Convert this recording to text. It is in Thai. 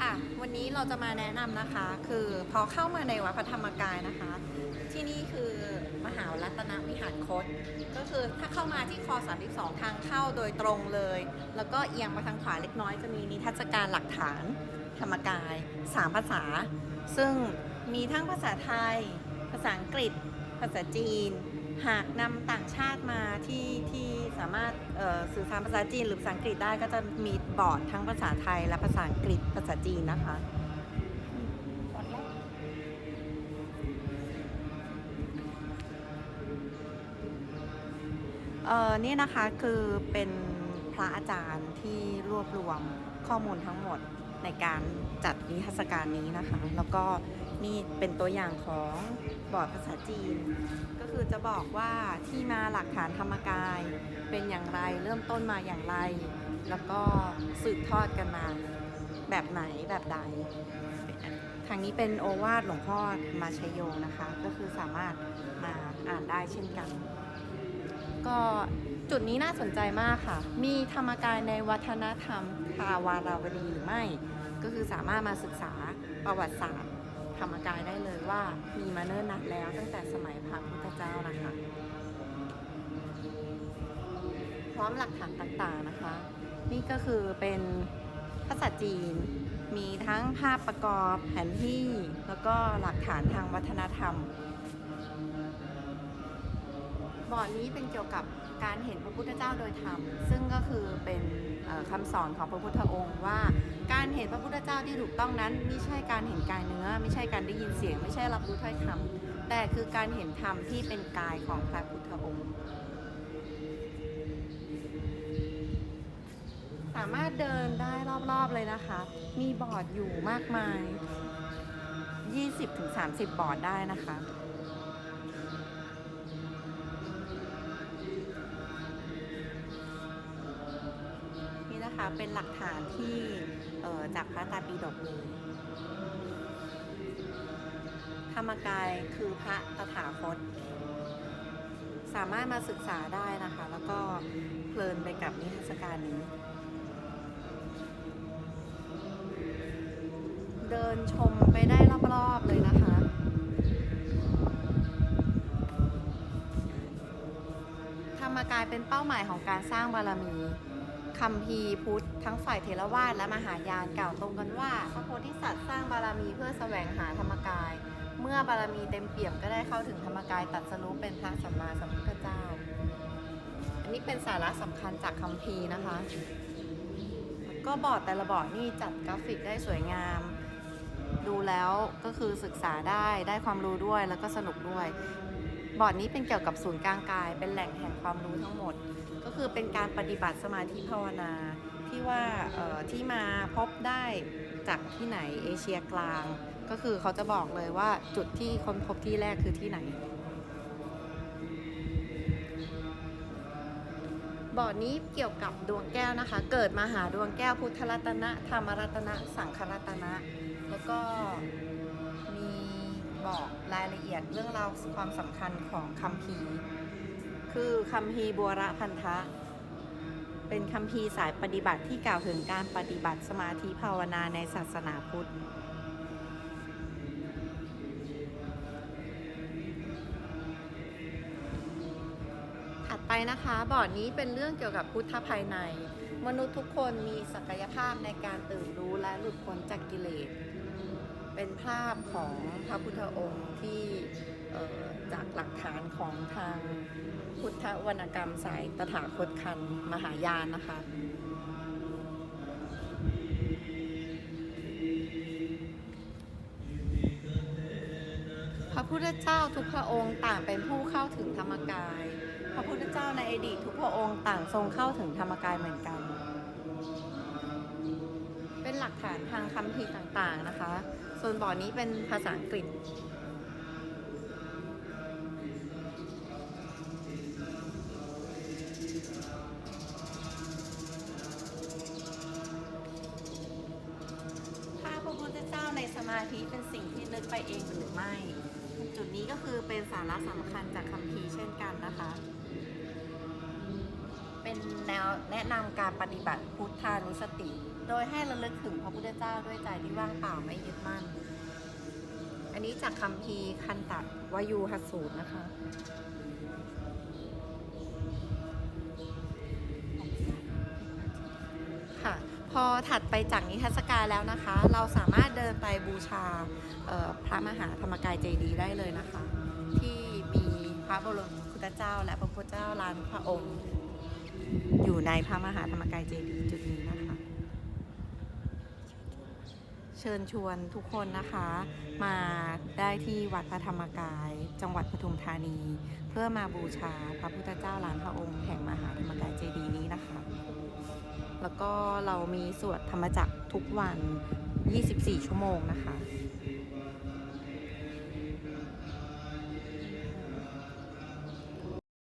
ค่ะ วันนี้เราจะมาแนะนำนะคะ คือพอเข้ามาในวัดพระธรรมกายนะคะ ที่นี่คือมหารัตนวิหารคต ก็คือถ้าเข้ามาที่คอ32 ทางเข้าโดยตรงเลย แล้วก็เอียงมาทางขวาเล็กน้อยจะมีนิทรรศการหลักฐานธรรมกาย 3 ภาษา ซึ่งมีทั้งภาษาไทย ภาษาอังกฤษ ภาษาจีน หากนำต่างชาติมาที่ที่สามารถสื่อสารภาษาจีนหรือภาษาอังกฤษได้ก็จะมีบอร์ดทั้งภาษาไทยและภาษาอังกฤษภาษาจีนนะคะบอร์ดแรกเออนี่นะคะคือเป็นพระอาจารย์ที่รวบรวมข้อมูลทั้งหมด ในการจัดนิทรรศการนี้นะคะ แล้วก็นี่เป็นตัวอย่างของบอร์ดภาษาจีน ก็คือจะบอกว่าที่มาหลักฐานธรรมกายเป็นอย่างไรเริ่มต้นมาอย่างไร แล้วก็สืบทอดกันมาแบบไหนแบบใด ทางนี้เป็นโอวาทหลวงพ่อมาชโยนะคะ ก็คือสามารถมาอ่านได้เช่นกัน ก็ จุดนี้น่าสนใจมากค่ะ มีธรรมกายในวัฒนธรรมทาวาราวดีหรือไม่ ก็คือสามารถมาศึกษาประวัติศาสตร์ ธรรมกายได้เลยว่ามีมาเนิ่นนานแล้วตั้งแต่สมัยพระพุทธเจ้านะคะ พร้อมหลักฐานต่างๆนะคะ นี่ก็คือเป็นภาษาจีน มีทั้งภาพประกอบแผนที่ แล้วก็หลักฐานทางวัฒนธรรม บอร์ดนี้เป็นเกี่ยวกับการเห็นพระพุทธเจ้าโดยธรรม ซึ่งก็คือเป็นเอ่อคำสอนของพระพุทธองค์ว่า การเห็นพระพุทธเจ้าที่ถูกต้องนั้น ไม่ใช่การเห็นกายเนื้อ ไม่ใช่การได้ยินเสียง ไม่ใช่รับรู้ถ้อยคำแต่คือการเห็นธรรมที่เป็นกายของพระพุทธองค์ สามารถเดินได้รอบๆเลยนะคะ มีบอร์ดอยู่มากมาย 20-30 บอร์ดได้นะคะ เป็นหลักฐานที่จากพระตาปีดกธรรมกายคือพระตถาคต สามารถมาศึกษาได้นะคะ แล้วก็เพลินไปกับนิทรรศการนี้ เดินชมไปได้รอบๆเลยนะคะธรรมกายเป็นเป้าหมายของการสร้างบารมี คำพีร์พุทธทั้งฝ่ายเทรวาสและมหายานกล่าวตรงกันว่า พระโพธิสัตว์สร้างบารมีเพื่อแสวงหาธรรมกาย เมื่อบารมีเต็มเปี่ยมก็ได้เข้าถึงธรรมกายตัดสรู้เป็นพระสัมมาสัมพุทธเจ้า อันนี้เป็นสาระสำคัญจากคำพีร์นะคะ ก็บอร์ดแต่ละบอร์ดนี่จัดกราฟิกได้สวยงาม ดูแล้วก็คือศึกษาได้ได้ความรู้ด้วยแล้วก็สนุกด้วย บอร์ดนี้เป็นเกี่ยวกับศูนย์กลางกาย เป็นแหล่งแห่งความรู้ทั้งหมด ก็คือเป็นการปฏิบัติสมาธิภาวนาที่ว่าที่มาพบได้จากที่ไหนเอเชียกลาง ก็คือเขาจะบอกเลยว่าจุดที่ค้นพบที่แรกคือที่ไหน บอร์ดนี้เกี่ยวกับดวงแก้วนะคะ เกิดมาหาดวงแก้วพุทธรัตนะ ธรรมรัตนะ สังครัตนะ แล้วก็มี บอกรายละเอียดเรื่องราวความสำคัญของคำพีร์คือคำพีร์บัวระพันธะ เป็นคำพีร์สายปฏิบัติที่กล่าวถึงการปฏิบัติสมาธิภาวนาในศาสนาพุทธถัดไปนะคะบอร์ดนี้เป็นเรื่องเกี่ยวกับพุทธภายใน มนุษย์ทุกคนมีศักยภาพในการตื่นรู้และหลุดพ้นจากกิเลส เป็นภาพของพระพุทธองค์ที่จากหลักฐานของทางพุทธวรรณกรรมสายตถาคตคันมหายานนะคะพระพุทธเจ้าทุกพระองค์ต่างเป็นผู้เข้าถึงธรรมกาย พระพุทธเจ้าในอดีตทุกพระองค์ต่างทรงเข้าถึงธรรมกายเหมือนกัน เป็นหลักฐานทางคัมภีร์ต่างๆนะคะ ส่วนบอร์ดนี้เป็นภาษาอังกฤษ ถ้าพระพุทธเจ้าในสมาธิเป็นสิ่งที่นึกไปเองหรือไม่ จุดนี้ก็คือเป็นสาระสำคัญจากคัมภีร์เช่นกันนะคะ เป็นแนวแนะนำการปฏิบัติพุทธานุสติ โดยให้ระลึกถึงพระพุทธเจ้าด้วยใจที่ว่างเปล่าไม่ยึดมั่น อันนี้จากคำพีร์คันตะวายูหสูตรนะคะ ค่ะ พอถัดไปจากนิทรรศการแล้วนะคะ เราสามารถเดินไปบูชาพระมหาธรรมกายเจดีย์ได้เลยนะคะ ที่มีพระบรมพุทธเจ้าและพระพุทธเจ้าลานพระองค์ อยู่ในพระมหาธรรมกายเจดีย์จุดนี้นะคะ เชิญชวนทุกคนนะคะ มาได้ที่วัดพระธรรมกาย จังหวัดปทุมธานี เพื่อมาบูชาพระพุทธเจ้าลานพระองค์แห่งมหาธรรมกายเจดีย์นี้นะคะ แล้วก็เรามีสวดธรรมจักรทุกวัน 24 ชั่วโมงนะคะ